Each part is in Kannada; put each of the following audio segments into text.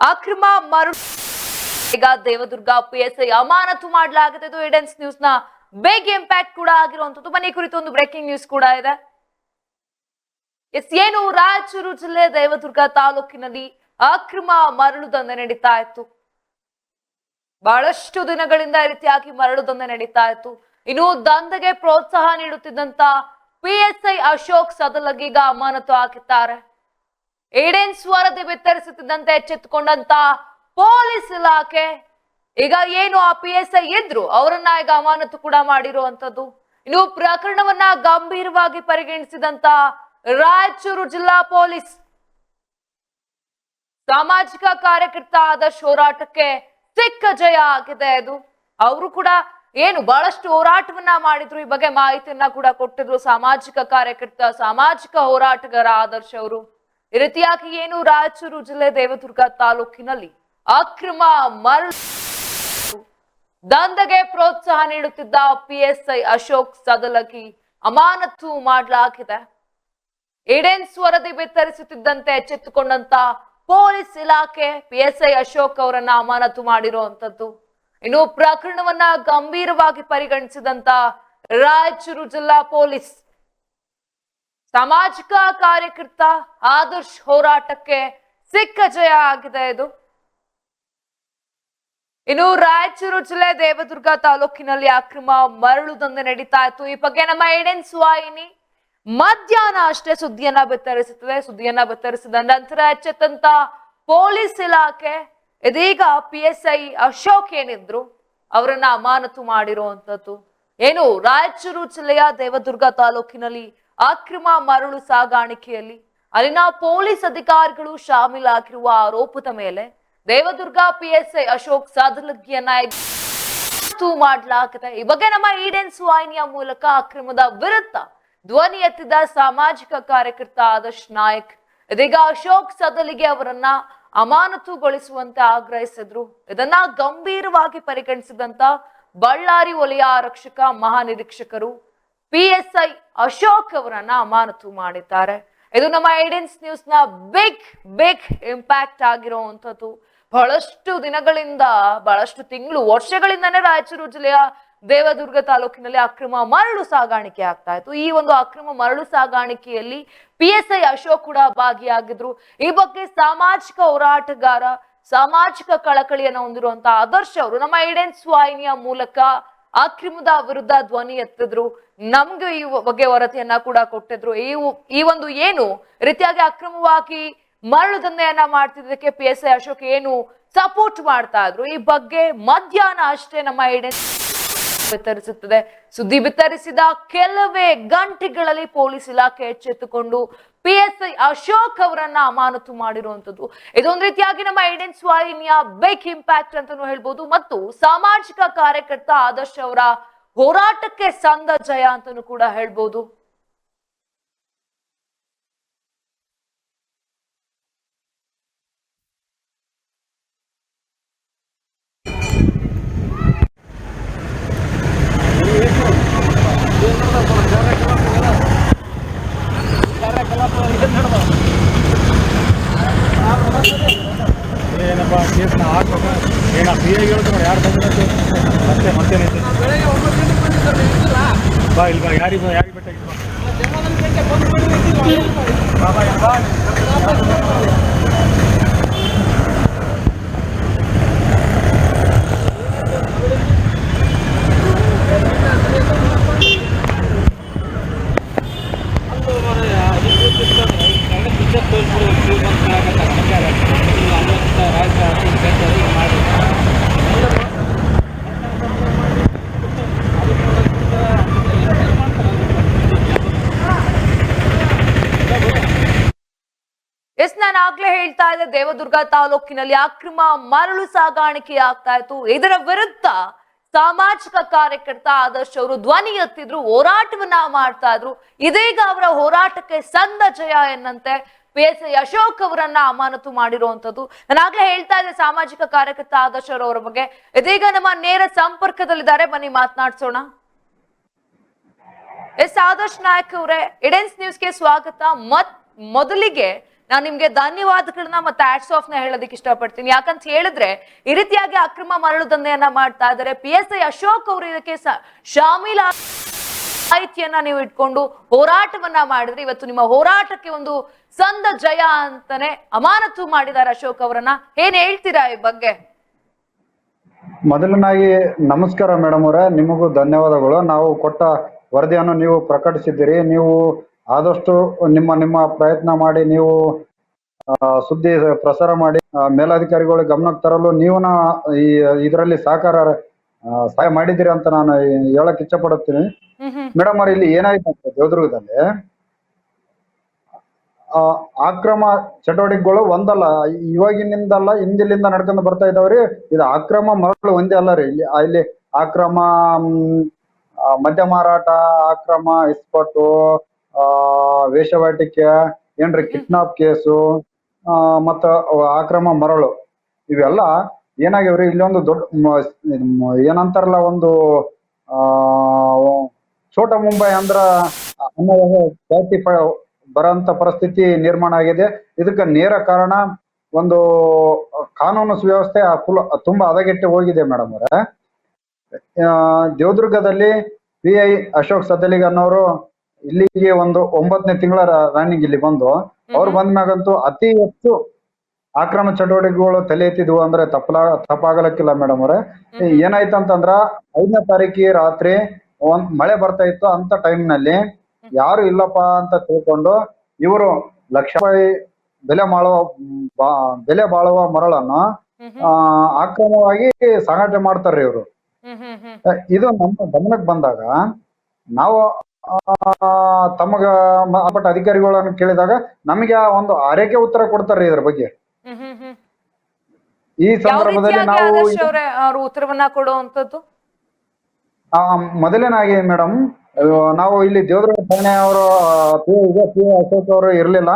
ಅಕ್ರಮ ಮರು ಈಗ ದೇವದುರ್ಗ ಪಿಎಸ್ಐ ಅಮಾನತು ಮಾಡಲಾಗಿದೆ. ಇದು ಇಡೆನ್ಸ್ ನ್ಯೂಸ್ನ ಬೇಗ್ ಇಂಪ್ಯಾಕ್ಟ್ ಕೂಡ ಆಗಿರುವಂತದ್ದು ಮನೆ ಕುರಿತು ಒಂದು ಬ್ರೇಕಿಂಗ್ ನ್ಯೂಸ್ ಕೂಡ ಇದೆ. ಎಸ್, ಏನು? ರಾಯಚೂರು ಜಿಲ್ಲೆ ದೇವದುರ್ಗ ತಾಲೂಕಿನಲ್ಲಿ ಅಕ್ರಮ ಮರಳು ದಂಧೆ ನಡೀತಾ ಇತ್ತು. ಬಹಳಷ್ಟು ದಿನಗಳಿಂದ ಈ ರೀತಿಯಾಗಿ ಮರಳು ದಂಧೆ ನಡೀತಾ ಇತ್ತು. ಇನ್ನು ದಂಧೆಗೆ ಪ್ರೋತ್ಸಾಹ ನೀಡುತ್ತಿದ್ದಂತ ಪಿ ಎಸ್ ಐ ಅಶೋಕ್ ಸದಲಗೀಗ ಅಮಾನತು ಹಾಕಿದ್ದಾರೆ. ಏಡೆನ್ಸ್ ವರದಿ ವಿತರಿಸುತ್ತಿದ್ದಂತೆ ಎಚ್ಚೆತ್ತುಕೊಂಡಂತ ಪೊಲೀಸ್ ಇಲಾಖೆ, ಈಗ ಏನು ಆ ಪಿ ಎಸ್ ಐ ಇದ್ರು ಅವರನ್ನ ಈಗ ಅಮಾನತು ಕೂಡ ಮಾಡಿರುವಂತದ್ದು ಇನ್ನು ಪ್ರಕರಣವನ್ನ ಗಂಭೀರವಾಗಿ ಪರಿಗಣಿಸಿದಂತ ರಾಯಚೂರು ಜಿಲ್ಲಾ ಪೊಲೀಸ್ ಸಾಮಾಜಿಕ ಕಾರ್ಯಕರ್ತ ಆದ ಹೋರಾಟಕ್ಕೆ ಸಿಕ್ಕ ಜಯ ಆಗಿದೆ ಅದು. ಅವರು ಕೂಡ ಏನು ಬಹಳಷ್ಟು ಹೋರಾಟವನ್ನ ಮಾಡಿದ್ರು. ಈ ಬಗ್ಗೆ ಮಾಹಿತಿಯನ್ನ ಕೂಡ ಕೊಟ್ಟಿದ್ರು ಸಾಮಾಜಿಕ ಕಾರ್ಯಕರ್ತ, ಸಾಮಾಜಿಕ ಹೋರಾಟಗಾರ ಆದರ್ಶ್ ಅವರು. ಈ ರೀತಿಯಾಗಿ ಏನು ರಾಯಚೂರು ಜಿಲ್ಲೆ ದೇವದುರ್ಗ ತಾಲೂಕಿನಲ್ಲಿ ಅಕ್ರಮ ಮರಳು ದಂಧೆಗೆ ಪ್ರೋತ್ಸಾಹ ನೀಡುತ್ತಿದ್ದ ಪಿಎಸ್ಐ ಅಶೋಕ್ ಸದಲಗಿ ಅಮಾನತು ಮಾಡಲಾಗಿದೆ. ಏಡೆನ್ಸ್ ವರದಿ ಬಿತ್ತರಿಸುತ್ತಿದ್ದಂತೆ ಎಚ್ಚೆತ್ತುಕೊಂಡಂತ ಪೊಲೀಸ್ ಇಲಾಖೆ ಪಿಎಸ್ಐ ಅಶೋಕ್ ಅವರನ್ನ ಅಮಾನತು ಮಾಡಿರುವಂತದ್ದು. ಇನ್ನು ಪ್ರಕರಣವನ್ನ ಗಂಭೀರವಾಗಿ ಪರಿಗಣಿಸಿದಂತ ರಾಯಚೂರು ಜಿಲ್ಲಾ ಪೊಲೀಸ್ ಸಾಮಾಜಿಕ ಕಾರ್ಯಕರ್ತ ಆದರ್ಶ್ ಹೋರಾಟಕ್ಕೆ ಸಿಕ್ಕ ಜಯ ಆಗಿದೆ ಇದು. ಇನ್ನು ರಾಯಚೂರು ಜಿಲ್ಲೆ ದೇವದುರ್ಗ ತಾಲೂಕಿನಲ್ಲಿ ಅಕ್ರಮ ಮರಳು ದಂಧೆ ನಡೀತಾ ಇತ್ತು. ಈ ಬಗ್ಗೆ ನಮ್ಮ ಏಡೆನ್ ಸ್ವಾಯಿನಿ ಮಧ್ಯಾಹ್ನ ಅಷ್ಟೇ ಸುದ್ದಿಯನ್ನ ಬೆತ್ತರಿಸುತ್ತದೆ. ಸುದ್ದಿಯನ್ನ ಬಿತ್ತರಿಸಿದ ನಂತರ ಎಚ್ಚೆತ್ತಂತ ಪೊಲೀಸ್ ಇಲಾಖೆ, ಇದೀಗ ಪಿ ಎಸ್ ಐ ಅಶೋಕ್ ಏನಿದ್ರು ಅವರನ್ನ ಅಮಾನತು ಮಾಡಿರುವಂತದ್ದು. ಏನು ರಾಯಚೂರು ಜಿಲ್ಲೆಯ ದೇವದುರ್ಗ ತಾಲೂಕಿನಲ್ಲಿ ಅಕ್ರಮ ಮರಳು ಸಾಗಾಣಿಕೆಯಲ್ಲಿ ಅಲ್ಲಿನ ಪೊಲೀಸ್ ಅಧಿಕಾರಿಗಳು ಶಾಮೀಲಾಗಿರುವ ಆರೋಪದ ಮೇಲೆ ದೇವದುರ್ಗ ಪಿಎಸ್ಐ ಅಶೋಕ್ ಸಾದಲಗಿಯನ್ನ ಮಾಡಲಾಗಿದೆ. ಈ ಬಗ್ಗೆ ನಮ್ಮ ಈಡೆನ್ಸ್ ವಾಹಿನಿಯ ಮೂಲಕ ಅಕ್ರಮದ ವಿರುದ್ಧ ಧ್ವನಿ ಎತ್ತಿದ ಸಾಮಾಜಿಕ ಕಾರ್ಯಕರ್ತ ಆದರ್ಶ್ ನಾಯಕ್. ಇದೀಗ ಅಶೋಕ್ ಸದಲಿಗೆ ಅವರನ್ನ ಅಮಾನತುಗೊಳಿಸುವಂತೆ ಆಗ್ರಹಿಸಿದ್ರು. ಇದನ್ನ ಗಂಭೀರವಾಗಿ ಪರಿಗಣಿಸಿದಂತ ಬಳ್ಳಾರಿ ವಲಯ ಆರಕ್ಷಕ ಮಹಾನಿರೀಕ್ಷಕರು ಪಿಎಸ್ಐ ಅಶೋಕ್ ಅವರನ್ನ ಅಮಾನತು ಮಾಡಿದ್ದಾರೆ. ಇದು ನಮ್ಮ ಏಡೆನ್ಸ್ ನ್ಯೂಸ್ನ ಬಿಗ್ ಬಿಗ್ ಇಂಪ್ಯಾಕ್ಟ್ ಆಗಿರುವಂತದ್ದು ಬಹಳಷ್ಟು ದಿನಗಳಿಂದ, ಬಹಳಷ್ಟು ತಿಂಗಳು, ವರ್ಷಗಳಿಂದನೇ ರಾಯಚೂರು ಜಿಲ್ಲೆಯ ದೇವದುರ್ಗ ತಾಲೂಕಿನಲ್ಲಿ ಅಕ್ರಮ ಮರಳು ಸಾಗಾಣಿಕೆ ಆಗ್ತಾ ಇತ್ತು. ಈ ಒಂದು ಅಕ್ರಮ ಮರಳು ಸಾಗಾಣಿಕೆಯಲ್ಲಿ ಪಿ ಎಸ್ ಐ ಅಶೋಕ್ ಕೂಡ ಭಾಗಿಯಾಗಿದ್ರು. ಈ ಬಗ್ಗೆ ಸಾಮಾಜಿಕ ಹೋರಾಟಗಾರ, ಸಾಮಾಜಿಕ ಕಳಕಳಿಯನ್ನು ಹೊಂದಿರುವಂತಹ ಆದರ್ಶ ಅವರು ನಮ್ಮ ಏಡೆನ್ಸ್ ವಾಹಿನಿಯ ಮೂಲಕ ಅಕ್ರಮದ ವಿರುದ್ಧ ಧ್ವನಿ ಎತ್ತಿದ್ರು. ನಮ್ಗೆ ಈ ಬಗ್ಗೆ ವರದಿಯನ್ನ ಕೂಡ ಕೊಟ್ಟಿದ್ರು. ಈ ಈ ಒಂದು ಏನು ರೀತಿಯಾಗಿ ಅಕ್ರಮವಾಗಿ ಮರಳು ದಂಧೆಯನ್ನ ಮಾಡ್ತಿದ್ದಕ್ಕೆ ಪಿ ಎಸ್ ಐ ಅಶೋಕ್ ಏನು ಸಪೋರ್ಟ್ ಮಾಡ್ತಾ ಇದ್ರು. ಈ ಬಗ್ಗೆ ಮಧ್ಯಾಹ್ನ ಅಷ್ಟೇ ನಮ್ಮ ಏಡೆನ್ಸ್ ಬಿತ್ತರಿಸುತ್ತದೆ. ಸುದ್ದಿ ಬಿತ್ತರಿಸಿದ ಕೆಲವೇ ಗಂಟೆಗಳಲ್ಲಿ ಪೊಲೀಸ್ ಇಲಾಖೆ ಎಚ್ಚೆತ್ತುಕೊಂಡು ಪಿ ಎಸ್ ಐ ಅಶೋಕ್ ಅವರನ್ನ ಅಮಾನತು ಮಾಡಿರುವಂತದ್ದು ಇದೊಂದು ರೀತಿಯಾಗಿ ನಮ್ಮ ಐಡೆನ್ ಸ್ವಾಹಿನಿಯ ಬಿಗ್ ಇಂಪ್ಯಾಕ್ಟ್ ಅಂತಾನೂ ಹೇಳ್ಬೋದು. ಮತ್ತು ಸಾಮಾಜಿಕ ಕಾರ್ಯಕರ್ತ ಆದರ್ಶ್ ಅವರ ಹೋರಾಟಕ್ಕೆ ಸಂದ ಜಯ ಅಂತಾನೂ ಕೂಡ ಹೇಳ್ಬೋದು. ಹಾಕ್ಬೇಕು ಪಿ ಐ ಹೇಳ್ತಾರೆ ಯಾರು ಬಂದಿರೋದು ಮತ್ತೆ ಮತ್ತೇನೈತೆ ಬಾ ಇಲ್ಲ ಬಾ ಯಾರಿಗೆ ಯಾರಿಗೆ ಬೆಟ್ಟ ಬಾ ಬಾ ಬಾ ಎಸ್ ಹೇಳ್ತಾ ಇದ್ದೆ ದೇವದುರ್ಗ ತಾಲೂಕಿನಲ್ಲಿ ಅಕ್ರಮ ಮರಳು ಸಾಗಾಣಿಕೆ ಆಗ್ತಾ ಇತ್ತು. ಇದರ ವಿರುದ್ಧ ಸಾಮಾಜಿಕ ಕಾರ್ಯಕರ್ತ ಆದರ್ಶ್ ಅವರು ಧ್ವನಿ ಎತ್ತಿದ್ರು, ಹೋರಾಟವನ್ನ ಮಾಡ್ತಾ ಇದ್ರು. ಇದೀಗ ಅವರ ಹೋರಾಟಕ್ಕೆ ಸಂದ ಜಯ ಎನ್ನಂತೆ ಎಸ್ ಅಶೋಕ್ ಅವರನ್ನ ಅಮಾನತು ಮಾಡಿರುವಂತದ್ದು ನಾನು ಆಗ್ಲೇ ಹೇಳ್ತಾ ಇದ್ದೆ, ಸಾಮಾಜಿಕ ಕಾರ್ಯಕರ್ತ ಆದರ್ಶ್ ಅವರ ಬಗ್ಗೆ. ಇದೀಗ ನಮ್ಮ ನೇರ ಸಂಪರ್ಕದಲ್ಲಿದ್ದಾರೆ. ಬನ್ನಿ ಮಾತನಾಡ್ಸೋಣ. ಎಸ್, ಆದರ್ಶ್ ನಾಯಕ್ ಅವರೇ, ಇಡೆನ್ಸ್ ನ್ಯೂಸ್ಗೆ ಸ್ವಾಗತ. ಮತ್, ಮೊದಲಿಗೆ ನಾನು ನಿಮ್ಗೆ ಧನ್ಯವಾದಗಳನ್ನ ಮತ್ತೆ ಆಟ್ಸ್ ಆಫ್ನ ಹೇಳೋದಕ್ಕೆ ಇಷ್ಟಪಡ್ತೀನಿ. ಯಾಕಂತ ಹೇಳಿದ್ರೆ, ಈ ರೀತಿಯಾಗಿ ಅಕ್ರಮ ಮರಳು ದಂಧೆಯನ್ನ ಮಾಡ್ತಾ ಇದ್ದಾರೆ. ಪಿ ಎಸ್ ಐ ಅಶೋಕ್ ಅವರು ಇದಕ್ಕೆ ಶಾಮೀಲ ಮಾಹಿತಿಯನ್ನ ನೀವು ಇಟ್ಕೊಂಡು ಹೋರಾಟವನ್ನ ಮಾಡಿದ್ರೆ ಇವತ್ತು ನಿಮ್ಮ ಹೋರಾಟಕ್ಕೆ ಒಂದು ಸಂದ ಜಯ ಅಂತಾನೆ ಅಮಾನತು ಮಾಡಿದ್ದಾರೆ ಅಶೋಕ್ ಅವರನ್ನ. ಏನ್ ಹೇಳ್ತೀರಾ ಈ ಬಗ್ಗೆ? ಮೊದಲನಾಗಿ ನಮಸ್ಕಾರ ಮೇಡಮ್ ಅವರೇ, ನಿಮಗೂ ಧನ್ಯವಾದಗಳು. ನಾವು ಕೊಟ್ಟ ವರದಿಯನ್ನು ನೀವು ಪ್ರಕಟಿಸಿದ್ದೀರಿ. ನೀವು ಆದಷ್ಟು ನಿಮ್ಮ ನಿಮ್ಮ ಪ್ರಯತ್ನ ಮಾಡಿ, ನೀವು ಸುದ್ದಿ ಪ್ರಸಾರ ಮಾಡಿ ಮೇಲಾಧಿಕಾರಿಗಳು ಗಮನಕ್ಕೆ ತರಲು ನೀವು ಈ, ಇದರಲ್ಲಿ ಸಹಕಾರ ಸಹಾಯ ಮಾಡಿದ್ದೀರಿ ಅಂತ ನಾನು ಹೇಳಕ್ ಇಚ್ಛ ಪಡುತ್ತೀನಿ ಮೇಡಮ್ ಅವ್ರ ಇಲ್ಲಿ ಏನಾಯ್ತು ಅಂತ ದೇವದುರ್ಗದಲ್ಲಿ? ಆ, ಅಕ್ರಮ ಚಟುವಟಿಕೆಗಳು ಒಂದಲ್ಲ ಇವಾಗಿನಿಂದಲ್ಲ ಹಿಂದಿಲಿಂದ ನಡ್ಕೊಂಡು ಬರ್ತಾ ಇದಾವ್ರಿ ಇದು ಅಕ್ರಮ ಮರಳು ಒಂದೇ ಅಲ್ಲ ರೀ. ಇಲ್ಲಿ ಇಲ್ಲಿ ಅಕ್ರಮ ಮ್, ಆ, ಮದ್ಯ ಮಾರಾಟ ಅಕ್ರಮ ಇಸ್ಪಟ್ಟು ಆ ವೇಷವಾಟಿಕೆ ಏನ್ರಿ ಕಿಡ್ನಾಪ್ ಕೇಸು ಆ, ಮತ್ತ ಅಕ್ರಮ ಮರಳು ಇವೆಲ್ಲ ಏನಾಗ್ಯಾವ್ರಿ? ಇಲ್ಲೊಂದು ದೊಡ್ಡ ಏನಂತಾರಲ್ಲ ಒಂದು ಆ ಛೋಟ ಮುಂಬೈ ಅಂದ್ರ ಜಾತಿ ಬರೋಂತ ಪರಿಸ್ಥಿತಿ ನಿರ್ಮಾಣ ಆಗಿದೆ. ಇದಕ್ಕೆ ನೇರ ಕಾರಣ ಒಂದು ಕಾನೂನು ಸುವ್ಯವಸ್ಥೆ ಫುಲ್ ತುಂಬಾ ಹದಗೆಟ್ಟು ಹೋಗಿದೆ ಮೇಡಮ್ ಅವರೇ. ದೇವದುರ್ಗದಲ್ಲಿ ಪಿ ಐ ಅಶೋಕ್ ಸದಲಿಗ್ ಅನ್ನೋರು ಇಲ್ಲಿಗೆ ಒಂದು ಒಂಬತ್ತನೇ ತಿಂಗಳ ರನ್ನಿಂಗ್ ಇಲ್ಲಿ ಬಂದು ಅವ್ರು ಬಂದ್ಮ್ಯಾಗಂತೂ ಅತಿ ಹೆಚ್ಚು ಆಕ್ರಮ ಚಟುವಟಿಕೆಗಳು ತಲೆ ಎತ್ತಿದ್ವು ಅಂದ್ರೆ ತಪ್ಪಲ ತಪ್ಪಾಗಲಕ್ಕಿಲ್ಲ ಮೇಡಮ್ ಅವರೇ. ಏನಾಯ್ತು ಅಂತಂದ್ರ ಐದನೇ ತಾರೀಕಿ ರಾತ್ರಿ ಒಂದ್ ಮಳೆ ಬರ್ತಾ ಇತ್ತು ಅಂತ ಟೈಮ್ನಲ್ಲಿ ಯಾರು ಇಲ್ಲಪ್ಪ ಅಂತ ತಿಳ್ಕೊಂಡು ಇವರು ಲಕ್ಷ ರೂಪಾಯಿ ಬೆಲೆ ಮಾಡುವ ಬೆಲೆ ಬಾಳುವ ಮರಳನ್ನು ಹ್ಮ್ ಆ, ಅಕ್ರಮವಾಗಿ ಸಾಗಾಟ ಮಾಡ್ತಾರ್ರಿ ಇವರು. ಇದು ನಮ್ಮ ಗಮನಕ್ಕೆ ಬಂದಾಗ ನಾವು ಆ, ತಮಗ ಅಧಿಕಾರಿಗಳನ್ನು ಕೇಳಿದಾಗ ನಮಗೆ ಆ ಒಂದು ಆರೈಕೆ ಉತ್ತರ ಕೊಡ್ತಾರ್ರಿ ಇದ್ರ ಬಗ್ಗೆ. ಈ ಸಂದರ್ಭದಲ್ಲಿ ನಾವು ಅವರೇ ಉತ್ತರವನ್ನ ಕೊಡುವಂತದ್ದು ಮೊದಲೇನಾಗಿ ಮೇಡಮ್ ನಾವು ಇಲ್ಲಿ ದೇವದುರ್ಗ ಠಾಣೆ ಅವರು ಅಶೋಕ್ ಅವರು ಇರ್ಲಿಲ್ಲ.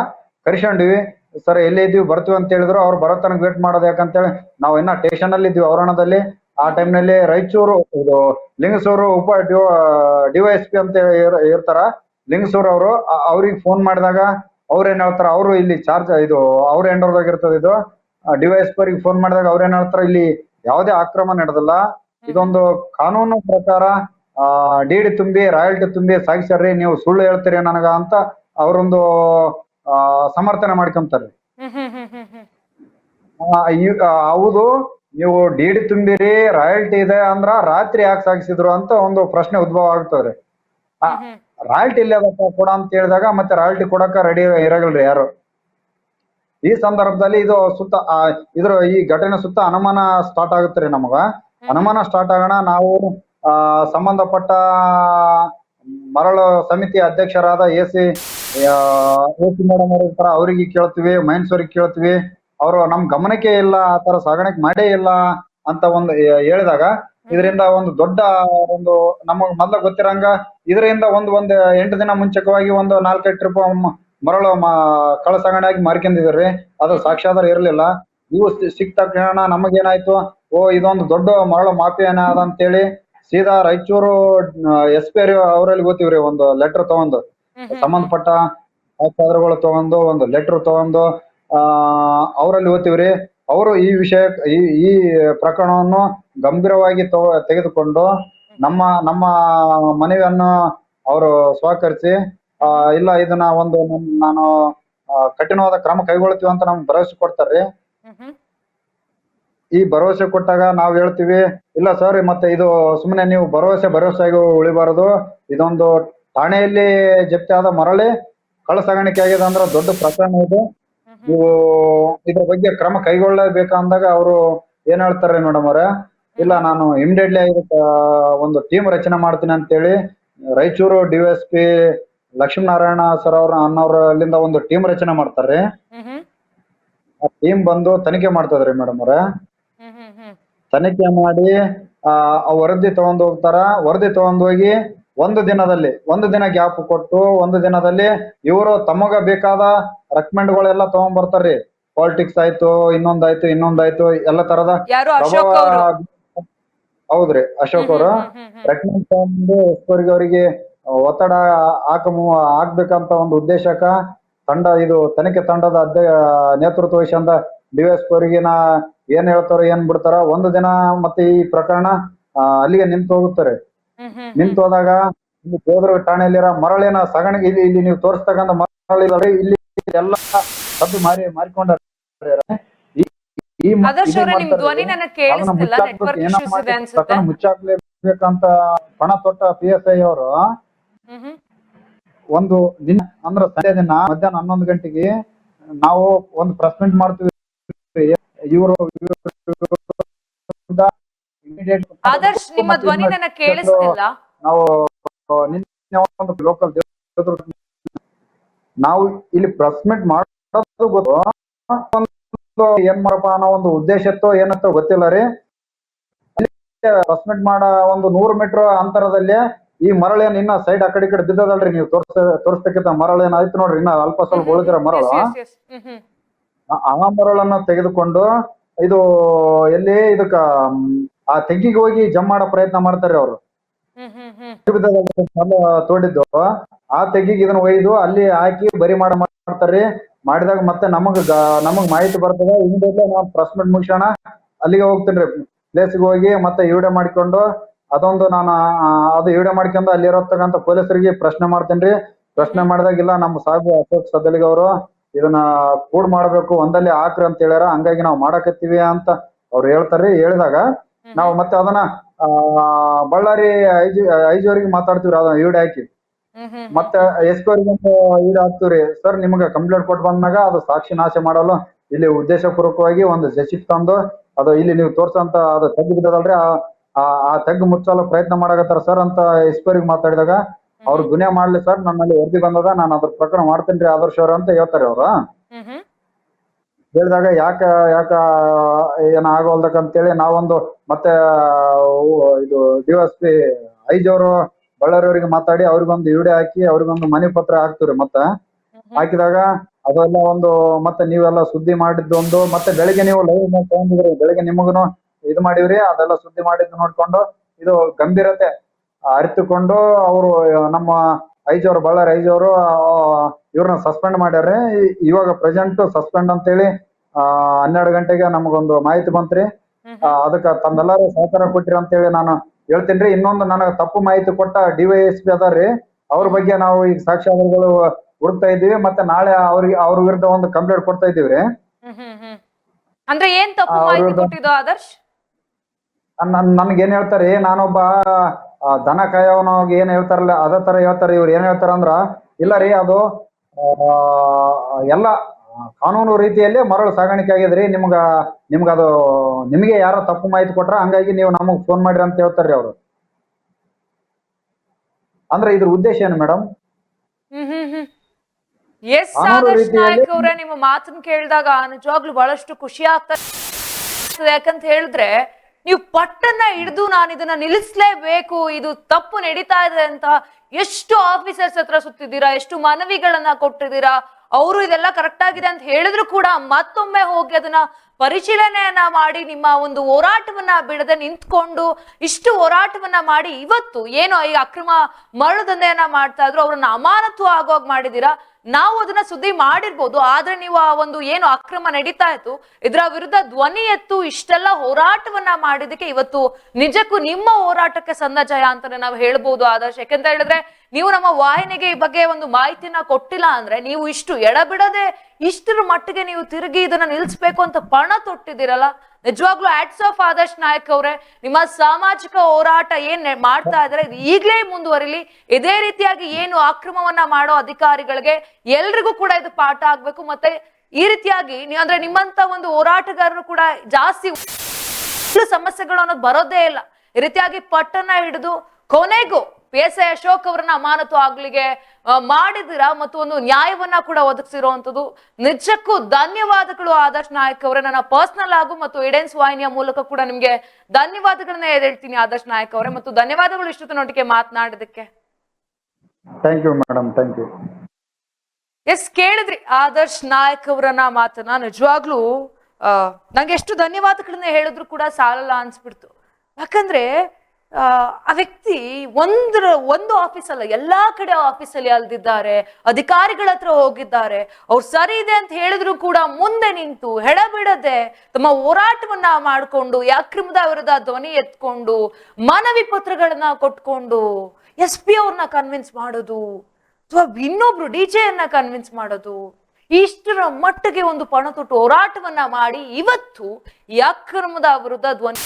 ಕರ್ಸ್ಕೊಂಡಿವಿ ಸರ್ ಎಲ್ಲಿ ಇದ್ದೀವಿ? ಬರ್ತೀವಿ ಅಂತ ಹೇಳಿದ್ರು. ಅವ್ರು ಬರೋ ತನಕ ವೇಟ್ ಮಾಡೋದು ಯಾಕಂತೇಳಿ ನಾವು ಇನ್ನ ಸ್ಟೇಷನ್ ಅಲ್ಲಿ ಇದ್ವಿ ಔರಣದಲ್ಲಿ ಆ ಟೈಮ್ನಲ್ಲಿ ರಾಯಚೂರು ಇದು ಲಿಂಗಸೂರು ಉಪ ಡಿವೈಎಸ್ ಪಿ ಅಂತ ಇರ್- ಇರ್ತಾರ. ಲಿಂಗಸೂರ್ ಅವರು ಅವ್ರಿಗೆ ಫೋನ್ ಮಾಡಿದಾಗ ಅವ್ರು ಏನ್ ಹೇಳ್ತಾರ ಅವರು ಇಲ್ಲಿ ಚಾರ್ಜ್ ಇದು ಅವ್ರ ಎಂಡರ್ದಾಗ ಇರ್ತದೆ ಇದು ಡಿವೈಸ್ ಪರಿಗೆ ಫೋನ್ ಮಾಡಿದಾಗ ಅವ್ರ ಏನ್ ಹೇಳ್ತಾರ ಇಲ್ಲಿ ಯಾವುದೇ ಆಕ್ರಮ ನಡೆದಿಲ್ಲ. ಇದೊಂದು ಕಾನೂನು ಪ್ರಕಾರ ಆ ಡಿಡಿ ತುಂಬಿ ರಾಯಲ್ಟಿ ತುಂಬಿ ಸಾಗಿಸ್ಯಾರ್ರಿ ನೀವು ಸುಳ್ಳು ಹೇಳ್ತೀರಿ ನನಗ ಅಂತ ಅವರೊಂದು ಆ ಸಮರ್ಥನೆ ಮಾಡ್ಕೊಂತಾರೆ. ಹೌದು ನೀವು ಡಿಡಿ ತುಂಬಿರಿ ರಾಯಲ್ಟಿ ಇದೆ ಅಂದ್ರ ರಾತ್ರಿ ಯಾಕೆ ಸಾಗಿಸಿದ್ರು ಅಂತ ಒಂದು ಪ್ರಶ್ನೆ ಉದ್ಭವ ಆಗ್ತದ್ರಿ. ರಾಯಲ್ಟಿ ಇಲ್ಲ ಕೊಡ ಅಂತ ಹೇಳಿದಾಗ ಮತ್ತೆ ರಾಯಲ್ಟಿ ಕೊಡಕ ರೆಡಿ ಇರಗಲ್ರಿ ಯಾರು? ಈ ಸಂದರ್ಭದಲ್ಲಿ ಇದು ಸುತ್ತ ಇದ್ರ ಈ ಘಟನೆ ಸುತ್ತ ಅನುಮಾನ ಸ್ಟಾರ್ಟ್ ಆಗುತ್ತೆ ರೀ ನಮಗ ಅನುಮಾನ ಸ್ಟಾರ್ಟ್ ಆಗೋಣ ನಾವು ಆ, ಸಂಬಂಧಪಟ್ಟ ಮರಳು ಸಮಿತಿ ಅಧ್ಯಕ್ಷರಾದ A C A C madam ಅವರು ಇರ್ತಾರ ಅವ್ರಿಗೆ ಕೇಳ್ತೀವಿ ಮೈನ್ಸ್ ಅವ್ರಿಗೆ ಕೇಳ್ತೀವಿ. ಅವರು ನಮ್ ಗಮನಕ್ಕೆ ಇಲ್ಲ ಆ ತರ ಸಾಗಾಣಿಕೆ ಮಾಡೇ ಇಲ್ಲ ಅಂತ ಒಂದು ಹೇಳಿದಾಗ ಇದರಿಂದ ಒಂದು ದೊಡ್ಡ ಒಂದು ನಮಗ್ ಮೊದ್ಲ ಗೊತ್ತಿರಂಗ ಇದರಿಂದ ಒಂದ್ ಒಂದ್ ಎಂಟು ದಿನ ಮುಂಚಕವಾಗಿ ಒಂದು ನಾಲ್ಕೈದು ಟ್ರಿಪ್ ಮರಳು ಕಳ್ಳ ಸಾಗಣೆ ಆಗಿ ಮಾರ್ಕೊಂಡಿದ್ರಿ ಅದು ಸಾಕ್ಷ್ಯಾಧಾರ ಇರಲಿಲ್ಲ. ಇವು ಸಿಕ್ ತಕ್ಷಣ ನಮಗೇನಾಯ್ತು? ಓ ಇದೊಂದು ದೊಡ್ಡ ಮರಳು ಮಾಫಿಯಾನ ಅದ ಅಂತೇಳಿ ಸೀದಾ ರಾಯಚೂರು ಎಸ್ ಪಿ ಅವರಲ್ಲಿ ಗೊತ್ತೀವ್ರಿ ಒಂದು ಲೆಟರ್ ತಗೊಂಡು. ಸಂಬಂಧಪಟ್ಟ ಸಾಕ್ಷ್ಯಾಧಾರಗಳು ತಗೊಂಡು ಒಂದು ಲೆಟರ್ ತಗೊಂಡು ಆ ಅವರಲ್ಲಿ ಓದ್ತೀವ್ರಿ ಅವರು ಈ ವಿಷಯ ಈ ಈ ಪ್ರಕರಣವನ್ನು ಗಂಭೀರವಾಗಿ ತೆಗೆದುಕೊಂಡು ನಮ್ಮ ನಮ್ಮ ಮನವಿಯನ್ನು ಅವರು ಸ್ವೀಕರಿಸಿ ಆ, ಇಲ್ಲ ಇದನ್ನ ಒಂದು ನಾನು ಕಠಿಣವಾದ ಕ್ರಮ ಕೈಗೊಳ್ತೀವಿ ಅಂತ ನಮ್ಗೆ ಭರವಸೆ ಕೊಡ್ತಾರ್ರಿ. ಈ ಭರವಸೆ ಕೊಟ್ಟಾಗ ನಾವ್ ಹೇಳ್ತೀವಿ ಇಲ್ಲ ಸರ್ ಮತ್ತೆ ಇದು ಸುಮ್ಮನೆ ನೀವು ಭರವಸೆ ಭರವಸೆಯಾಗಿ ಉಳಿಬಾರದು. ಇದೊಂದು ಠಾಣೆಯಲ್ಲಿ ಜಪ್ತಿ ಆದ ಮರಳಿ ಕಳ್ಳ ಸಾಗಾಣಿಕೆ ಆಗಿದೆ ಅಂದ್ರೆ ದೊಡ್ಡ ಪ್ರಕರಣ ಇದು. ನೀವು ಇದ್ರ ಬಗ್ಗೆ ಕ್ರಮ ಕೈಗೊಳ್ಳಬೇಕು ಅಂದಾಗ ಅವರು ಏನ್ ಹೇಳ್ತಾರೆ ಮೇಡಮ್ ಅವರೇ? ಇಲ್ಲ ನಾನು ಇಮಿಡಿಯೇಟ್ಲಿ ಆಗಿ ಒಂದು ಟೀಮ್ ರಚನೆ ಮಾಡ್ತೀನಿ ಅಂತೇಳಿ ರಾಯಚೂರು ಡಿವೈಎಸ್ಪಿ ಲಕ್ಷ್ಮೀನಾರಾಯಣ ಸರ್ ಅವ್ರ ಅನ್ನೋರ ಅಲ್ಲಿಂದ ಒಂದು ಟೀಮ್ ರಚನೆ ಮಾಡ್ತಾರೆ. ಆ ಟೀಮ್ ಬಂದು ತನಿಖೆ ಮಾಡ್ತದ್ರಿ ಮೇಡಮ್ ಅವ್ರೆ. ತನಿಖೆ ಮಾಡಿ ಆ ಆ ವರದಿ ತಗೊಂಡ್ ಹೋಗ್ತಾರ? ವರದಿ ತಗೊಂಡ್ ಹೋಗಿ ಒಂದು ದಿನದಲ್ಲಿ ಒಂದು ದಿನ ಗ್ಯಾಪ್ ಕೊಟ್ಟು ಒಂದು ದಿನದಲ್ಲಿ ಇವರು ತಮಗ ಬೇಕಾದ ರೆಕಮೆಂಡ್ಗಳೆಲ್ಲ ತಗೊಂಡ್ ಬರ್ತಾರ್ರಿ ಪಾಲಿಟಿಕ್ಸ್ ಆಯ್ತು ಇನ್ನೊಂದಾಯ್ತು ಇನ್ನೊಂದಾಯ್ತು ಎಲ್ಲ ತರದ ಹೌದ್ರಿ ಅಶೋಕ್ ಅವರು. ರೆಕಮೆಂಡ್ ತಗೊಂಡು ಎಷ್ಟೋರಿಗೆ ಅವರಿಗೆ ಒತ್ತಡ ಹಾಕ ಹಾಕ್ಬೇಕಂತ ಒಂದು ಉದ್ದೇಶಕ ತಂಡ ಇದು ತನಿಖೆ ತಂಡದ ಅಧ್ಯ ನೇತೃತ್ವ ವಹಿಸಿದ ಡಿ ಎಸ್ ಅವರಿಗೆ ನಾ ಏನ್ ಹೇಳ್ತಾರೋ ಏನ್ ಬಿಡ್ತಾರ ಒಂದು ದಿನ ಮತ್ತೆ ಈ ಪ್ರಕರಣ ಅಲ್ಲಿಗೆ ನಿಂತು ಹೋಗುತ್ತಾರೆ. ನಿಂತು ಹೋದಾಗ ದೇವದುರ್ಗ ಠಾಣೆಯಲ್ಲಿರೋ ಮರಳಿನ ಸಾಗಾಣಿಕೆ ಇಲ್ಲಿ ಇಲ್ಲಿ ನೀವು ತೋರಿಸ್ತಕ್ಕಂಥ ಮರಳಿ ಇಲ್ಲಿ ಎಲ್ಲ ಸದ್ದು ಮಾರಿ ಮಾರಿಕೊಂಡ ಮುಚ್ಚಾಕ್ಲೇಬೇಕಂತ ಪಣ ತೊಟ್ಟ ಪಿ ಎಸ್ ಐ ಅವರು. ಒಂದು ದಿನ ಅಂದ್ರ ಸಂಜೆ ದಿನ ಮಧ್ಯಾಹ್ನ ಹನ್ನೊಂದು ಗಂಟೆಗೆ ನಾವು ಒಂದು ಪ್ರೆಸ್ ಮೀಟ್ ಮಾಡ್ತೀವಿ. ಇವರು ಆದರ್ಶ್ ನಿಮ್ಮ ಧ್ವನಿ ನನ್ನ ಕೇಳಿಸ್ತಿಲ್ಲ. ನಾವು ನಿನ್ನೆ ಒಂದು ಲೋಕಲ್ ನಾವು ಇಲ್ಲಿ ಪ್ರೆಸ್ ಮೀಟ್ ಮಾಡೋದು ಗೊತ್ತು. ಏನ್ ಮಾಡಪ್ಪ ಅನ್ನೋ ಒಂದು ಉದ್ದೇಶ ಇತ್ತೋ ಏನತ್ತೋ ಗೊತ್ತಿಲ್ಲ ರೀ. ಪ್ರೆಸ್ ಮೀಟ್ ಮಾಡೋ ಒಂದು ನೂರು ಮೀಟರ್ ಅಂತರದಲ್ಲಿ ಈ ಮರಳೇನ್ ಇನ್ನ ಸೈಡ್ ಆ ಕಡೆ ಕಡೆ ಬಿದ್ದದಲ್ರಿ ನೀವು ತೋರ್ಸ ತೋರಿಸ್ತಕ್ಕಿಂತ ಮರಳೇನ್ ಆಯ್ತು ನೋಡ್ರಿ ಇನ್ನ ಅಲ್ಪ ಸ್ವಲ್ಪ ಉಳಿದಿರೋ ಮರಳು. ಆ- ಮರಳನ್ನ ತೆಗೆದುಕೊಂಡು ಇದು ಎಲ್ಲಿ ಇದಕ್ಕ ಆ ತೆಂಕಿಗೆ ಹೋಗಿ ಜಮ್ ಮಾಡೋ ಪ್ರಯತ್ನ ಮಾಡ್ತಾರೆ ಅವರು. ತೋಡಿದ್ದು. ಆ ತೆಗಿಗೆ ಇದನ್ನ ಒಯ್ದು ಅಲ್ಲಿ ಹಾಕಿ ಬರಿ ಮಾಡ ಮಾಡ್ತಾರ್ರಿ ಮಾಡಿದಾಗ ಮತ್ತೆ ನಮಗ್ ನಮಗ್ ಮಾಹಿತಿ ಬರ್ತದೆ. ಹಿಂದೆಲ್ಲ ನಾವು ಪ್ರೆಸ್ ಮೀಟ್ ಮುಗಿಸೋಣ. ಅಲ್ಲಿಗೆ ಹೋಗ್ತೀನಿ ಪ್ಲೇಸ್ಗೆ ಹೋಗಿ ಮತ್ತೆ ವಿಡಿಯೋ ಮಾಡ್ಕೊಂಡು ಅದೊಂದು ನಾನು ಅದು ವಿಡಿಯೋ ಮಾಡ್ಕೊಂಡು ಅಲ್ಲಿ ಇರತಕ್ಕಂತ ಪೊಲೀಸರಿಗೆ ಪ್ರಶ್ನೆ ಮಾಡ್ತೇನ್ರಿ ಪ್ರಶ್ನೆ ಮಾಡಿದಾಗಿಲ್ಲ ನಮ್ಮ ಸಾಹೇಬ್ ಅಶೋಕ್ ಸದಲಿಗೆ ಅವರು ಇದನ್ನ ಕೂಡ್ ಮಾಡ್ಬೇಕು ಒಂದಲ್ಲಿ ಹಾಕ್ರಿ ಅಂತ ಹೇಳ್ಯಾರ. ಹಂಗಾಗಿ ನಾವು ಮಾಡಕತ್ತೀವಿ ಅಂತ ಅವ್ರು ಹೇಳ್ತಾರ್ರಿ ಹೇಳಿದಾಗ ನಾವು ಮತ್ತೆ ಅದನ್ನ ಆ, ಬಳ್ಳಾರಿ ಐಜಿ ಐಜಿಯವರಿಗೆ ಮಾತಾಡ್ತೀವಿ ಅದನ್ನ ಈಡ್ ಹಾಕಿ. ಮತ್ತೆ ಎಸ್ ಒಂದು ಈಡ್ ಹಾಕ್ತೀವ್ರಿ. ಸರ್ ನಿಮ್ಗೆ ಕಂಪ್ಲೇಂಟ್ ಕೊಟ್ಟು ಬಂದಾಗ ಅದು ಸಾಕ್ಷಿ ನಾಶ ಮಾಡಲು ಇಲ್ಲಿ ಉದ್ದೇಶಪೂರ್ವಕವಾಗಿ ಒಂದು ಜೆಸಿಪ್ ತಂದು ಅದು ಇಲ್ಲಿ ನೀವು ತೋರ್ಸಂತ ಅದು ತಗ್ಗು ಬಿದ್ದದಲ್ರಿ. ಆ- ಆ ತೆಗ್ದು ಮುಚ್ಚಲು ಪ್ರಯತ್ನ ಮಾಡಕತ್ತಾರ ಸರ್ ಅಂತ ಎಸ್ ಮಾತಾಡಿದಾಗ ಅವ್ರು ದುನಿಯಾ ಮಾಡ್ಲಿ ಸರ್ ನಮ್ಮಲ್ಲಿ ವರದಿ ಬಂದದ ನಾನು ಅದ್ರ ಪ್ರಕರಣ ಮಾಡ್ತೇನ್ರಿ ಆದರ್ಶ ಅವ್ರ ಅಂತ ಹೇಳ್ತಾರೆ ಅವ್ರು. ಹೇಳಿದಾಗ ಯಾಕ ಯಾಕ ಏನ ಆಗೋಲ್ದಕ್ಕಂತೇಳಿ ನಾವೊಂದು ಮತ್ತೆ ಇದು ಡಿ ಎಸ್ ಪಿ ಐಜವರು ಅವರು ಬಳ್ಳಾರಿ ಅವರಿಗೆ ಮಾತಾಡಿ ಅವ್ರಿಗೊಂದು ವಿಡಿಯೋ ಹಾಕಿ ಅವ್ರಿಗೊಂದು ಮನೆ ಪತ್ರ ಹಾಕ್ತಿವ್ರಿ ಮತ್ತೆ. ಹಾಕಿದಾಗ ಅದೆಲ್ಲ ಒಂದು ಮತ್ತೆ ನೀವೆಲ್ಲ ಸುದ್ದಿ ಮಾಡಿದ್ದೊಂದು ಮತ್ತೆ ಬೆಳಿಗ್ಗೆ ನೀವು ಲೈವ್ ತಗೊಂಡಿದ್ರಿ ಬೆಳಿಗ್ಗೆ ನಿಮಗುನು ಇದು ಮಾಡಿವ್ರಿ ಅದೆಲ್ಲ ಸುದ್ದಿ ಮಾಡಿದ್ದು ನೋಡ್ಕೊಂಡು ಇದು ಗಂಭೀರತೆ ಅರಿತುಕೊಂಡು ಅವರು ನಮ್ಮ ಐಜ್ ಅವರು ಬಳ್ಳಾರಿ ಐಜ್ ಅವರು ಇವ್ರನ್ನ ಸಸ್ಪೆಂಡ್ ಮಾಡ್ಯಾರ್ರಿ. ಇವಾಗ ಪ್ರೆಸೆಂಟ್ ಸಸ್ಪೆಂಡ್ ಅಂತೇಳಿ ಆ ಹನ್ನೆರಡು ಗಂಟೆಗೆ ನಮಗೊಂದು ಮಾಹಿತಿ ಬಂತ್ರಿ. ಅದಕ್ಕ ತಮ್ಮೆಲ್ಲರೂ ಸಹಕಾರ ಕೊಟ್ಟಿರಿ ಅಂತೇಳಿ ನಾನು ಹೇಳ್ತೀನಿ ಇನ್ನೊಂದು ನನಗೆ ತಪ್ಪು ಮಾಹಿತಿ ಕೊಟ್ಟ ಡಿವೈಎಸ್ಪಿ ಅದಾರ್ರಿ. ಅವ್ರ ಬಗ್ಗೆ ನಾವು ಈಗ ಸಾಕ್ಷ್ಯಾಧಾರಗಳು ಹುಡುಕ್ತಾ ಇದೀವಿ ಮತ್ತೆ ನಾಳೆ ಅವ್ರಿಗೆ ಅವ್ರ ವಿರುದ್ಧ ಒಂದು ಕಂಪ್ಲೇಂಟ್ ಕೊಡ್ತಾ ಇದೀವಿ ರೀ ಹ್ಮ್ ಹ್ಮ್. ಅಂದ್ರೆ ಏನ್ ತಪ್ಪು ಮಾಹಿತಿ ಅವ್ರದ್ದು- ಕೊಟ್ಟಿದ್ದು ಆದರ್ಶ್? ನನ್ ನನ್ಗೆ ಏನ್ ಹೇಳ್ತಾರೆ ನಾನೊಬ್ಬ ದನ ಕಾಯೋನು ಏನ್ ಹೇಳ್ತಾರಲ್ಲ ಅದ ತರ ಹೇಳ್ತಾರೆ ಇವ್ರು ಏನ್ ಹೇಳ್ತಾರ ಅಂದ್ರ ಇಲ್ಲ ರೀ ಅದು ಎಲ್ಲ ಕಾನೂನು ರೀತಿಯಲ್ಲಿ ಮರಳು ಸಾಗಾಣಿಕೆ ಆಗಿದ್ರಿ ನಿಮ್ಗ ನಿಮ್ಗ ಅದು ನಿಮಗೆ ಯಾರೋ ತಪ್ಪು ಮಾಹಿತಿ ಕೊಟ್ರ ಹಂಗಾಗಿ ನೀವು ನಮಗ್ ಫೋನ್ ಮಾಡ್ರಿ ಅಂತ ಹೇಳ್ತಾರ್ರಿ ಅವ್ರು. ಅಂದ್ರೆ ಇದ್ರ ಉದ್ದೇಶ ಏನು ಮೇಡಮ್ ಎಸ್ ಆದರ್ಶ್ ನಾಯಕ್ ಅವರೇ ನಿಮ್ಮ ಮಾತನ್ನ ಕೇಳಿದಾಗ ನಿಜವಾಗ್ಲೂ ಬಹಳಷ್ಟು ಖುಷಿ ಆಗ್ತಾ ಯಾಕಂತ ಹೇಳಿದ್ರೆ ನೀವು ಪಟ್ಟನ್ನ ಹಿಡಿದು ನಾನು ಇದನ್ನ ನಿಲ್ಲಿಸ್ಲೇಬೇಕು, ಇದು ತಪ್ಪು ನಡೀತಾ ಇದೆ ಅಂತ ಎಷ್ಟು ಆಫೀಸರ್ಸ್ ಹತ್ರ ಸುತ್ತಿದ್ದೀರಾ, ಎಷ್ಟು ಮನವಿಗಳನ್ನ ಕೊಟ್ಟಿದ್ದೀರಾ, ಅವರು ಇದೆಲ್ಲ ಕರೆಕ್ಟ್ ಆಗಿದೆ ಅಂತ ಹೇಳಿದ್ರು ಕೂಡ ಮತ್ತೊಮ್ಮೆ ಹೋಗಿ ಅದನ್ನ ಪರಿಶೀಲನೆಯನ್ನ ಮಾಡಿ, ನಿಮ್ಮ ಒಂದು ಹೋರಾಟವನ್ನ ಬಿಡದೆ ನಿಂತ್ಕೊಂಡು ಇಷ್ಟು ಹೋರಾಟವನ್ನ ಮಾಡಿ ಇವತ್ತು ಏನು ಈ ಅಕ್ರಮ ಮರಳು ದಂಧೆಯನ್ನ ಮಾಡ್ತಾ ಇದ್ರು, ಅವ್ರನ್ನ ಅಮಾನತು ಆಗೋಗ್ ಮಾಡಿದೀರಾ ನಾವು ಅದನ್ನ ಸುದ್ದಿ ಮಾಡಿರ್ಬೋದು, ಆದ್ರೆ ನೀವು ಆ ಒಂದು ಏನು ಅಕ್ರಮ ನಡೀತಾ ಇತ್ತು, ಇದರ ವಿರುದ್ಧ ಧ್ವನಿ ಎತ್ತು ಇಷ್ಟೆಲ್ಲ ಹೋರಾಟವನ್ನ ಮಾಡಿದಕ್ಕೆ ಇವತ್ತು ನಿಜಕ್ಕೂ ನಿಮ್ಮ ಹೋರಾಟಕ್ಕೆ ಸಂದ ಜಯ ಅಂತಾನೆ ನಾವು ಹೇಳ್ಬೋದು. ಆದರ್ಶ, ಯಾಕೆಂತ ಹೇಳಿದ್ರೆ ನೀವು ನಮ್ಮ ವಾಹಿನಿಗೆ ಈ ಬಗ್ಗೆ ಒಂದು ಮಾಹಿತಿನ ಕೊಟ್ಟಿಲ್ಲ ಅಂದ್ರೆ ನೀವು ಇಷ್ಟು ಎಡಬಿಡದೆ ಇಷ್ಟರ ಮಟ್ಟಿಗೆ ನೀವು ತಿರುಗಿ ಇದನ್ನ ನಿಲ್ಲಿಸ್ಬೇಕು ಅಂತ ಪಣ ತೊಟ್ಟಿದ್ದೀರಲ್ಲ ನಿಜವಾಗ್ಲೂ ಆಟ್ಸ್ ಆಫ್ ಆದರ್ಶ್ ನಾಯಕ್ ಅವರೇ, ನಿಮ್ಮ ಸಾಮಾಜಿಕ ಹೋರಾಟ ಏನ್ ಮಾಡ್ತಾ ಇದ್ರೆ ಇದು ಈಗಲೇ ಮುಂದುವರಿಲಿ. ಇದೇ ರೀತಿಯಾಗಿ ಏನು ಅಕ್ರಮವನ್ನ ಮಾಡೋ ಅಧಿಕಾರಿಗಳಿಗೆ ಎಲ್ರಿಗೂ ಕೂಡ ಇದು ಪಾಠ ಆಗ್ಬೇಕು. ಮತ್ತೆ ಈ ರೀತಿಯಾಗಿ ಅಂದ್ರೆ ನಿಮ್ಮಂತ ಒಂದು ಹೋರಾಟಗಾರರು ಕೂಡ ಜಾಸ್ತಿ ಸಮಸ್ಯೆಗಳು ಅನ್ನೋದು ಬರೋದೇ ಇಲ್ಲ. ಈ ರೀತಿಯಾಗಿ ಪಟ್ಟನ್ನ ಹಿಡಿದು ಕೊನೆಗೂ ಪಿ ಎಸ್ ಐ ಅಶೋಕ್ ಅವರನ್ನ ಅಮಾನತು ಆಗ್ಲಿಗೆ ಮಾಡಿದಿರಾ ಮತ್ತು ಒಂದು ನ್ಯಾಯವನ್ನ ಕೂಡ ಒದಗಿಸಿರುವಂತದ್ದು ನಿಜಕ್ಕೂ ಧನ್ಯವಾದಗಳು ಆದರ್ಶ್ ನಾಯಕ್ ಅವರೇ. ನನ್ನ ಪರ್ಸನಲ್ ಆಗು ಮತ್ತು ಇಡೆನ್ಸ್ ವಾಹಿನಿಯ ಮೂಲಕ ಕೂಡ ನಿಮ್ಗೆ ಧನ್ಯವಾದಗಳನ್ನ ಹೇಳ್ತೀನಿ ಆದರ್ಶ್ ನಾಯಕ್ ಅವರೇ. ಮತ್ತು ಧನ್ಯವಾದಗಳು ಇಷ್ಟು ನೋಡಿಕೆ thank you madam thank you yes ಕೇಳಿದ್ರಿ ಆದರ್ಶ್ ನಾಯಕ್ ಅವರನ್ನ ಮಾತನ್ನ. ನಿಜವಾಗ್ಲೂ ಅಹ್ ನಂಗೆ ಎಷ್ಟು ಧನ್ಯವಾದಗಳನ್ನ ಹೇಳಿದ್ರು ಕೂಡ ಸಾಲಲ್ಲ ಅನ್ಸ್ಬಿಡ್ತು. ಯಾಕಂದ್ರೆ ಆ, ವ್ಯಕ್ತಿ ಒಂದ್ರ ಒಂದು ಆಫೀಸ್ ಅಲ್ಲ ಎಲ್ಲಾ ಕಡೆ ಆಫೀಸಲ್ಲಿ ಅಲ್ದಿದ್ದಾರೆ ಅಧಿಕಾರಿಗಳ ಹತ್ರ ಹೋಗಿದ್ದಾರೆ. ಅವ್ರು ಸರಿ ಇದೆ ಅಂತ ಹೇಳಿದ್ರು ಕೂಡ ಮುಂದೆ ನಿಂತು ಹೆಡಬಿಡದೆ ತಮ್ಮ ಹೋರಾಟವನ್ನ ಮಾಡಿಕೊಂಡು ಅಕ್ರಮದ ವಿರುದ್ಧ ಧ್ವನಿ ಎತ್ಕೊಂಡು ಮನವಿ ಪತ್ರಗಳನ್ನ ಕೊಟ್ಕೊಂಡು ಎಸ್ ಪಿ ಅವ್ರನ್ನ ಕನ್ವಿನ್ಸ್ ಮಾಡೋದು ಅಥವಾ ಇನ್ನೊಬ್ರು ಡಿ ಅನ್ನ ಕನ್ವಿನ್ಸ್ ಮಾಡೋದು ಇಷ್ಟರ ಮಟ್ಟಿಗೆ ಒಂದು ಪಣ ತೊಟ್ಟು ಹೋರಾಟವನ್ನ ಮಾಡಿ ಇವತ್ತು ಅಕ್ರಮದ ವಿರುದ್ಧ ಧ್ವನಿ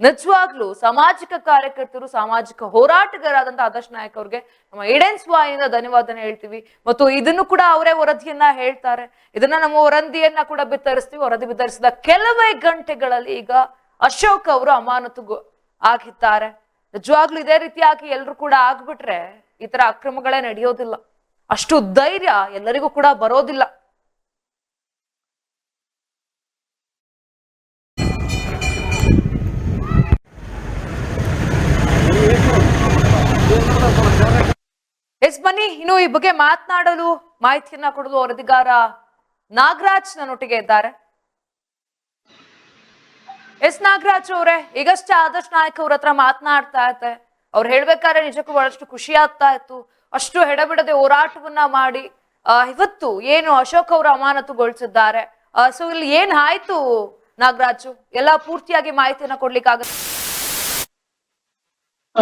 ನಿಜವಾಗ್ಲೂ ಸಾಮಾಜಿಕ ಕಾರ್ಯಕರ್ತರು, ಸಾಮಾಜಿಕ ಹೋರಾಟಗಾರಾದಂತಹ ಆದರ್ಶ ನಾಯಕ್ ಅವ್ರಿಗೆ ನಮ್ಮ ಇಡೆನ್ಸ್ ವಾಯಿಂದ ಧನ್ಯವಾದನ ಹೇಳ್ತೀವಿ. ಮತ್ತು ಇದನ್ನು ಕೂಡ ಅವರೇ ವರದಿಯನ್ನ ಹೇಳ್ತಾರೆ. ಇದನ್ನ ನಮ್ಮ ವರದಿಯನ್ನ ಕೂಡ ಬಿತ್ತರಿಸ್ತೀವಿ. ವರದಿ ಬಿತ್ತರಿಸಿದ ಕೆಲವೇ ಗಂಟೆಗಳಲ್ಲಿ ಈಗ ಅಶೋಕ್ ಅವರು ಅಮಾನತು ಆಗಿದ್ದಾರೆ. ನಿಜವಾಗ್ಲೂ ಇದೇ ರೀತಿಯಾಗಿ ಎಲ್ರು ಕೂಡ ಆಗ್ಬಿಟ್ರೆ ಈ ತರ ಅಕ್ರಮಗಳೇ ನಡೆಯೋದಿಲ್ಲ. ಅಷ್ಟು ಧೈರ್ಯ ಎಲ್ಲರಿಗೂ ಕೂಡ ಬರೋದಿಲ್ಲ. ಎಸ್ ಬನ್ನಿ ಇನ್ನು ಈ ಬಗ್ಗೆ ಮಾತನಾಡಲು ಮಾಹಿತಿಯನ್ನ ಕೊಡಲು ವರದಿಗಾರ ನಾಗರಾಜ್ ನನ್ನೊಟ್ಟಿಗೆ ಇದ್ದಾರೆ. ಎಸ್ ನಾಗರಾಜ್ ಅವರೇ ಈಗಷ್ಟೇ ಆದರ್ಶ್ ನಾಯಕ್ ಅವ್ರ ಹತ್ರ ಮಾತನಾಡ್ತಾ ಇದ್ದೆ. ಅವ್ರು ಹೇಳ್ಬೇಕಾದ್ರೆ ನಿಜಕ್ಕೂ ಬಹಳಷ್ಟು ಖುಷಿ ಆಗ್ತಾ ಇತ್ತು. ಅಷ್ಟು ಹೆಡಬಿಡದೆ ಹೋರಾಟವನ್ನ ಮಾಡಿ ಇವತ್ತು ಏನು ಅಶೋಕ್ ಅವರು ಅಮಾನತುಗೊಳಿಸಿದ್ದಾರೆ. ಸೊ ಇಲ್ಲಿ ಏನ್ ಆಯ್ತು ನಾಗರಾಜು? ಎಲ್ಲ ಪೂರ್ತಿಯಾಗಿ ಮಾಹಿತಿಯನ್ನ ಕೊಡ್ಲಿಕ್ಕಾಗತ್ತೆ? ಆ,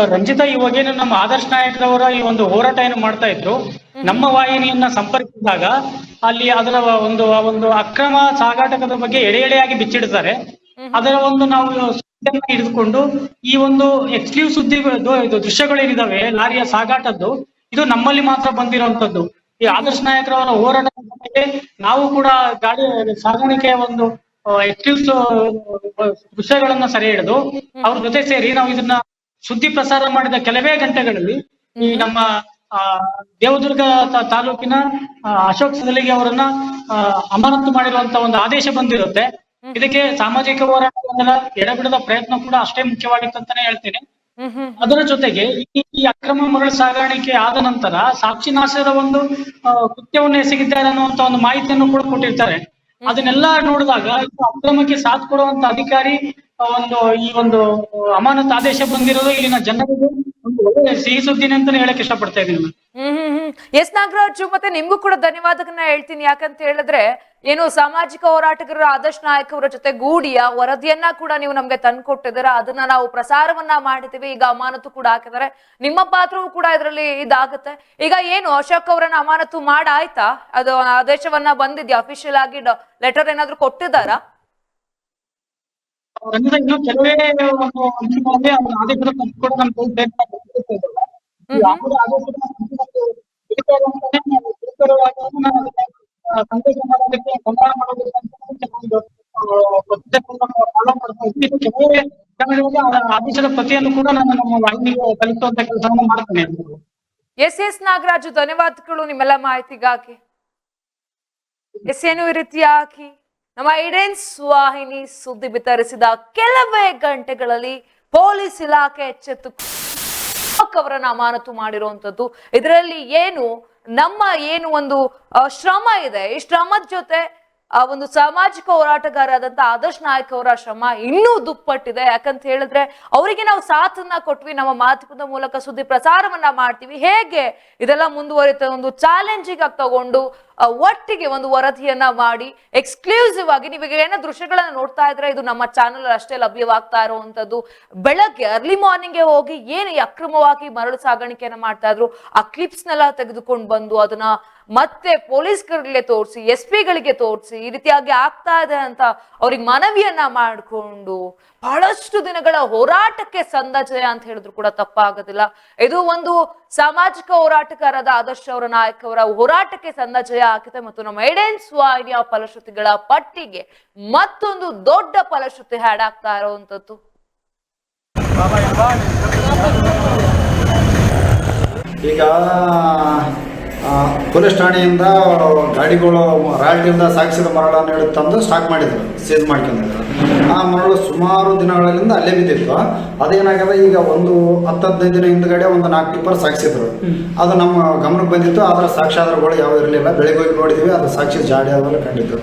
ರಂಜಿತಾ ಇವಾಗೇನು ನಮ್ಮ ಆದರ್ಶ ನಾಯಕರವರ ಈ ಒಂದು ಹೋರಾಟ ಏನು ಮಾಡ್ತಾ ಇದ್ರು ನಮ್ಮ ವಾಹಿನಿಯನ್ನ ಸಂಪರ್ಕಿಸಿದಾಗ ಅಲ್ಲಿ ಅದರ ಒಂದು ಆ ಒಂದು ಅಕ್ರಮ ಸಾಗಾಟಕದ ಬಗ್ಗೆ ಎಳೆ ಎಳೆಯಾಗಿ ಬಿಚ್ಚಿಡ್ತಾರೆ ಅದರ ಒಂದು ನಾವು ಸುದ್ದಿಯನ್ನ ಹಿಡಿದುಕೊಂಡು ಈ ಒಂದು ಎಕ್ಸ್ಕ್ಲೂಸಿವ್ ಸುದ್ದಿ ಇದು ದೃಶ್ಯಗಳೇನಿದಾವೆ ಲಾರಿಯ ಸಾಗಾಟದ್ದು ಇದು ನಮ್ಮಲ್ಲಿ ಮಾತ್ರ ಬಂದಿರುವಂತದ್ದು ಈ ಆದರ್ಶ ನಾಯಕರವರ ಹೋರಾಟದ ಬಗ್ಗೆ ನಾವು ಕೂಡ ಗಾಡಿ ಸಾಗಾಣಿಕೆಯ ಒಂದು ಎಕ್ಸ್ಕ್ಲೂಸ್ ದೃಶ್ಯಗಳನ್ನ ಸರಿ ಹಿಡಿದು ಅವ್ರ ಜೊತೆ ಸೇರಿ ನಾವು ಇದನ್ನ ಸುದ್ದಿ ಪ್ರಸಾರ ಮಾಡಿದ ಕೆಲವೇ ಗಂಟೆಗಳಲ್ಲಿ ಈ ನಮ್ಮ ಆ, ದೇವದುರ್ಗ ತಾಲೂಕಿನ ಅಶೋಕ್ ಸದಲಿಗೆ ಅವರನ್ನ ಅಮಾನತು ಮಾಡಿರುವಂತ ಒಂದು ಆದೇಶ ಬಂದಿರುತ್ತೆ. ಇದಕ್ಕೆ ಸಾಮಾಜಿಕ ಹೋರಾಟಗಳ ಎಡಬಿಡದ ಪ್ರಯತ್ನ ಕೂಡ ಅಷ್ಟೇ ಮುಖ್ಯವಾಗಿತ್ತು ಅಂತಾನೆ ಹೇಳ್ತೇನೆ ಅದರ ಜೊತೆಗೆ ಈ ಅಕ್ರಮ ಮರಳು ಸಾಗಾಣಿಕೆ ಆದ ನಂತರ ಸಾಕ್ಷಿ ನಾಶದ ಒಂದು ಕೃತ್ಯವನ್ನು ಎಸಗಿದ್ದಾರೆ ಅನ್ನುವಂತ ಒಂದು ಮಾಹಿತಿಯನ್ನು ಕೂಡ ಕೊಟ್ಟಿರ್ತಾರೆ. ಅದನ್ನೆಲ್ಲ ನೋಡಿದಾಗ ಅಕ್ರಮಕ್ಕೆ ಸಾಥ್ ಕೊಡುವಂತ ಅಧಿಕಾರಿ ಒಂದು, ಈ ಒಂದು ಅಮಾನತ್ ಆದೇಶ ಬಂದಿರೋದು ಇಲ್ಲಿನ ಜನರಿಗೆ ಎಸ್ ನಾಗರಾಜು, ಮತ್ತೆ ನಿಮ್ಗೂ ಕೂಡ ಧನ್ಯವಾದಗಳನ್ನ ಹೇಳ್ತೀನಿ. ಯಾಕಂತ ಹೇಳಿದ್ರೆ, ಏನು ಸಾಮಾಜಿಕ ಹೋರಾಟಗಾರರ ಆದರ್ಶ ನಾಯಕವರ ಜೊತೆ ಗೂಡಿಯ ವರದಿಯನ್ನ ಕೂಡ ನೀವು ನಮ್ಗೆ ತಂದ್ಕೊಟ್ಟಿದ್ದೀರಾ. ಅದನ್ನ ನಾವು ಪ್ರಸಾರವನ್ನ ಮಾಡಿದೀವಿ ಈಗ ಅಮಾನತು ಕೂಡ ಹಾಕಿದ್ದಾರೆ. ನಿಮ್ಮ ಪಾತ್ರವೂ ಕೂಡ ಇದರಲ್ಲಿ ಇದಾಗುತ್ತೆ. ಈಗ ಏನು, ಅಶೋಕ್ ಅವರನ್ನ ಅಮಾನತು ಮಾಡಾಯ್ತಾ? ಅದು ಆದೇಶವನ್ನ ಬಂದಿದ್ಯಾ? ಅಫಿಷಿಯಲ್ ಆಗಿ ಲೆಟರ್ ಏನಾದ್ರು ಕೊಟ್ಟಿದ್ದಾರಾ? ರಂಜಿತ ಇನ್ನು ಕೆಲವೇ ಒಂದು ಅವ್ರ ಆದೇಶದ ಕೂಡ ನಮ್ಮ ಕೈಗೆ ಬೇಕಾಗುತ್ತೆ. ಈ ಆದೇಶದ ಸಂದೇಶ ಮಾಡೋದಕ್ಕೆ ಸಂಧಾನ ಮಾಡೋದಕ್ಕೆ ಕೆಲವೊಂದು ಮಾಡ್ತಾ ಇದ್ವಿ. ಇದು ಕೆಲವೇ ಆದೇಶದ ಪ್ರತಿಯನ್ನು ಕೂಡ ನಾನು ನಮ್ಮ ವಾಹಿನಿಗೆ ತಲುಪಿಸುವಂತ ಕೆಲಸವನ್ನು ಮಾಡ್ತೇನೆ ಎಸ್ ಎಸ್ ನಾಗರಾಜು ಧನ್ಯವಾದಗಳು ನಿಮ್ಮೆಲ್ಲ ಮಾಹಿತಿಗಾಗಿ ಎಸ್ ಏನು ಈ ರೀತಿಯಾಗಿ ನಮ್ಮ ಐಡೆನ್ಸ್ ವಾಹಿನಿ ಸುದ್ದಿ ವಿತರಿಸಿದ ಕೆಲವೇ ಗಂಟೆಗಳಲ್ಲಿ ಪೊಲೀಸ್ ಇಲಾಖೆ ಎಚ್ಚೆತ್ತು ಅವರನ್ನ ಅಮಾನತು ಮಾಡಿರುವಂತದ್ದು. ಇದರಲ್ಲಿ ಏನು, ನಮ್ಮ ಏನು ಒಂದು ಶ್ರಮ ಇದೆ. ಈ ಶ್ರಮದ ಜೊತೆ, ಆ, ಒಂದು ಸಾಮಾಜಿಕ ಹೋರಾಟಗಾರರಾದಂತ ಆದರ್ಶ್ ನಾಯಕ್ ಅವರ ಶ್ರಮ ಇನ್ನೂ ದುಪ್ಪಟ್ಟಿದೆ. ಯಾಕಂತ ಹೇಳಿದ್ರೆ, ಅವರಿಗೆ ನಾವು ಸಾಥನ್ನ ಕೊಟ್ವಿ. ನಮ್ಮ ಮಾತುಕದ ಮೂಲಕ ಸುದ್ದಿ ಪ್ರಸಾರವನ್ನ ಮಾಡ್ತೀವಿ. ಹೇಗೆ ಇದೆಲ್ಲ ಮುಂದುವರಿತ ಒಂದು ಚಾಲೆಂಜಿಂಗ್ ಆಗಿ ತಗೊಂಡು ಒಟ್ಟಿಗೆ ಒಂದು ವರದಿಯನ್ನ ಮಾಡಿ ಎಕ್ಸ್ಕ್ಲೂಸಿವ್ ಆಗಿ ನೀವೀಗ ಏನೋ ದೃಶ್ಯಗಳನ್ನ ನೋಡ್ತಾ ಇದ್ರೆ ಇದು ನಮ್ಮ ಚಾನಲ್ ಅಷ್ಟೇ ಲಭ್ಯವಾಗ್ತಾ ಇರುವಂತದ್ದು. ಬೆಳಗ್ಗೆ ಅರ್ಲಿ ಮಾರ್ನಿಂಗ್ ಹೋಗಿ ಏನು ಅಕ್ರಮವಾಗಿ ಮರಳು ಸಾಗಾಣಿಕೆಯನ್ನ ಮಾಡ್ತಾ ಇದ್ರು, ಆ ಕ್ಲಿಪ್ಸ್ ನೆಲ್ಲ ತೆಗೆದುಕೊಂಡು ಬಂದು ಅದನ್ನ ಮತ್ತೆ ಪೊಲೀಸ್ಗಳಿಗೆ ತೋರಿಸಿ ಎಸ್ ಪಿಗಳಿಗೆ ತೋರಿಸಿ ಈ ರೀತಿಯಾಗಿ ಆಗ್ತಾ ಇದೆ ಅಂತ ಅವ್ರಿಗೆ ಮನವಿಯನ್ನ ಮಾಡಿಕೊಂಡು ಬಹಳಷ್ಟು ದಿನಗಳ ಹೋರಾಟಕ್ಕೆ ಸಂದ ಜಯ ಅಂತ ಹೇಳಿದ್ರು ಕೂಡ ತಪ್ಪಾಗೋದಿಲ್ಲ. ಇದು ಒಂದು ಸಾಮಾಜಿಕ ಹೋರಾಟಗಾರರಾದ ಆದರ್ಶ ಅವರ ನಾಯಕ್ ಅವರ ಹೋರಾಟಕ್ಕೆ ಸಂದ ಜಯ ಆಗಿದೆ ಮತ್ತು ನಮ್ಮ ಐಡೆನ್ಸ್ ವಾಹಿನಿಯ ಫಲಶ್ರುತಿಗಳ ಪಟ್ಟಿಗೆ ಮತ್ತೊಂದು ದೊಡ್ಡ ಫಲಶ್ರುತಿ ಹ್ಯಾಡ್ ಆಗ್ತಾ ಇರುವಂತದ್ದು. ಈಗ ಪೊಲೀಸ್ ಠಾಣೆಯಿಂದ ಗಾಡಿಗಳು ರಾಲ್ಟಿಂದ ಸಾಗಿಸಿದ ಮರಳನ್ನು ಹೇಳಿ ತಂದು ಸ್ಟಾಕ್ ಮಾಡಿದ್ರು ಸೀಸ್ ಮಾಡ್ಕೊಂಡಿದ್ರು. ಆ ಮರಳು ಸುಮಾರು ದಿನಗಳಿಂದ ಅಲ್ಲೇ ಬಿದ್ದಿತ್ತು. ಅದೇನಾಗ್ಯದ ಈಗ ಒಂದು ಹತ್ತು ಹದಿನೈದು ದಿನ ಹಿಂದ್ಗಡೆ ಒಂದು ನಾಲ್ಕು ಟಿಪ್ಪರ್ ಸಾಗಿಸಿದ್ರು. ಅದು ನಮ್ಮ ಗಮನಕ್ಕೆ ಬಂದಿತ್ತು ಅದರ ಸಾಕ್ಷಾಧಾರಗಳು ಯಾವ ಇರಲಿಲ್ಲ. ಬೆಳಿಗ್ಗೆ ಹೋಗಿ ನೋಡಿದ್ವಿ ಅದು ಸಾಕ್ಷಿ ಜಾಡಿ ಆದಮೇಲೆ ಕಂಡಿದ್ದು.